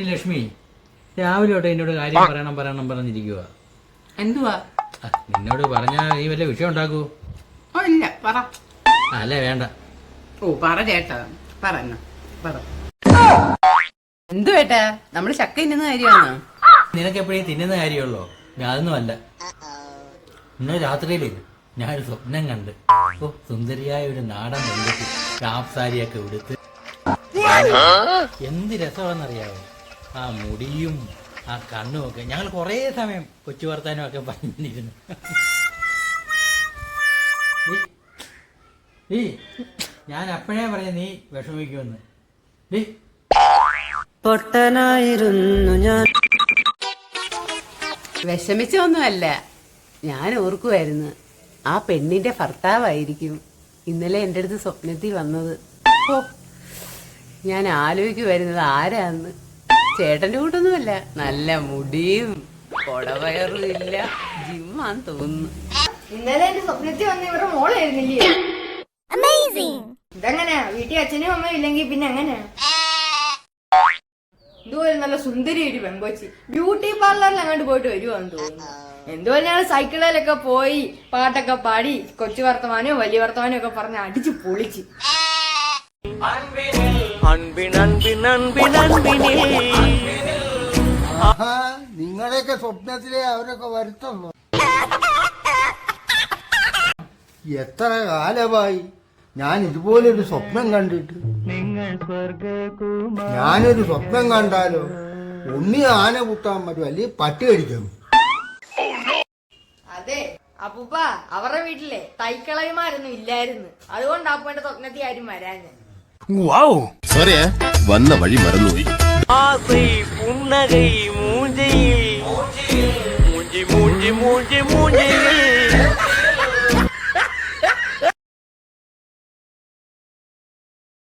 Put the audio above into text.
ഈ ലക്ഷ്മി രാവിലെ തൊട്ട് എന്നോട് കാര്യം പറയണം പറയണം പറഞ്ഞിരിക്കുക എന്തുവാ? നിന്നോട് പറഞ്ഞാ നീ വല്ല വിഷയം ഉണ്ടാക്കൂ? ഓ ഇല്ല പറ. അല്ലേ വേണ്ട. ഓ പറ ചേട്ടാ പറഞ്ഞ പറ. എന്തു ഏട്ടാ നമ്മൾ ചക്ക തിന്നുന്ന കാര്യമാണ്? നിനക്ക് എപ്പോഴും തിന്നുന്ന കാര്യമുള്ളോ? അതൊന്നും അല്ല. ഇന്ന് രാത്രിയിൽ ഞാനൊരു സ്വപ്നം കണ്ട്. ഓ സുന്ദരിയായ ഒരു നാടൻ പെൺകുട്ടി സാരിയൊക്കെ ഉടുത്ത്. എന്ത് രസമാണെന്നറിയാവോ? ആ മുടിയും ആ കണ്ണും ഒക്കെ. ഞങ്ങൾ കുറേ സമയം കൊച്ചു വർത്താനം ഒക്കെ പറഞ്ഞിരുന്നു. ഈ ഞാൻ അപ്പോഴേ പറയാം നീ വിഷമിക്കുമെന്ന്. ഡീ പൊട്ടനായിരുന്നു ഞാൻ. വിഷമിച്ചൊന്നുമല്ല. ഞാൻ ഓർക്കുമായിരുന്നു ആ പെണ്ണിന്റെ ഭർത്താവായിരിക്കും ഇന്നലെ എന്റെ അടുത്ത് സ്വപ്നത്തിൽ വന്നത്. ഓ ഞാൻ ആലോചിക്കുമായിരുന്നത് ആരാന്ന്. ചേട്ടന്റെ കൂട്ടൊന്നുമല്ല നല്ല മുടിയും കൊടവയറും ഇല്ല. ജിമ്മാന്ന് തോന്നുന്നു. ഇന്നലെ എന്റെ സ്വപ്നത്തിൽ വന്ന ഇവരുടെ മോളായിരുന്നില്ലേ? ഇതെങ്ങനെയാ? വീട്ടിൽ അച്ഛനും അമ്മയും ഇല്ലെങ്കിൽ പിന്നെ എങ്ങനെയാ? ഇതുപോലെ നല്ല സുന്ദരി ഒരു പെങ്കൊച്ചി. ബ്യൂട്ടി പാർലറിൽ അങ്ങോട്ട് പോയിട്ട് വരുവാന്ന് തോന്നുന്നു. എന്തോ ഞങ്ങൾ സൈക്കിളിലൊക്കെ പോയി പാട്ടൊക്കെ പാടി കൊച്ചു വർത്തമാനവും വലിയ വർത്തമാനവും ഒക്കെ പറഞ്ഞ് അടിച്ച് പൊളിച്ച്. അൻപിൻ അൻപിൻ അൻപിൻ അൻപിനേ ആഹാ, നിങ്ങളുടെയൊക്കെ സ്വപ്നത്തിലേ അവരൊക്കെ വരുത്തുള്ളൂ എത്ര കാലമായി ഞാൻ ഇതുപോലൊരു സ്വപ്നം കണ്ടിട്ട്. ഞാനൊരു സ്വപ്നം കണ്ടാലോ? ഒന്നി ആന കുത്താൻ പറ്റും അല്ലെങ്കിൽ പട്ടി കടിക്കും അതെ അപ്പൂപ്പ അവരുടെ വീട്ടിലെ തൈക്കളവിമാരൊന്നും ഇല്ലായിരുന്നു. അതുകൊണ്ട് അപ്പൂന്റെ സ്വപ്നത്തിൽ ആരും வாவ். சாரியா வந்த வழி மறந்து ஆசை புன்னகை மூஞ்சையில்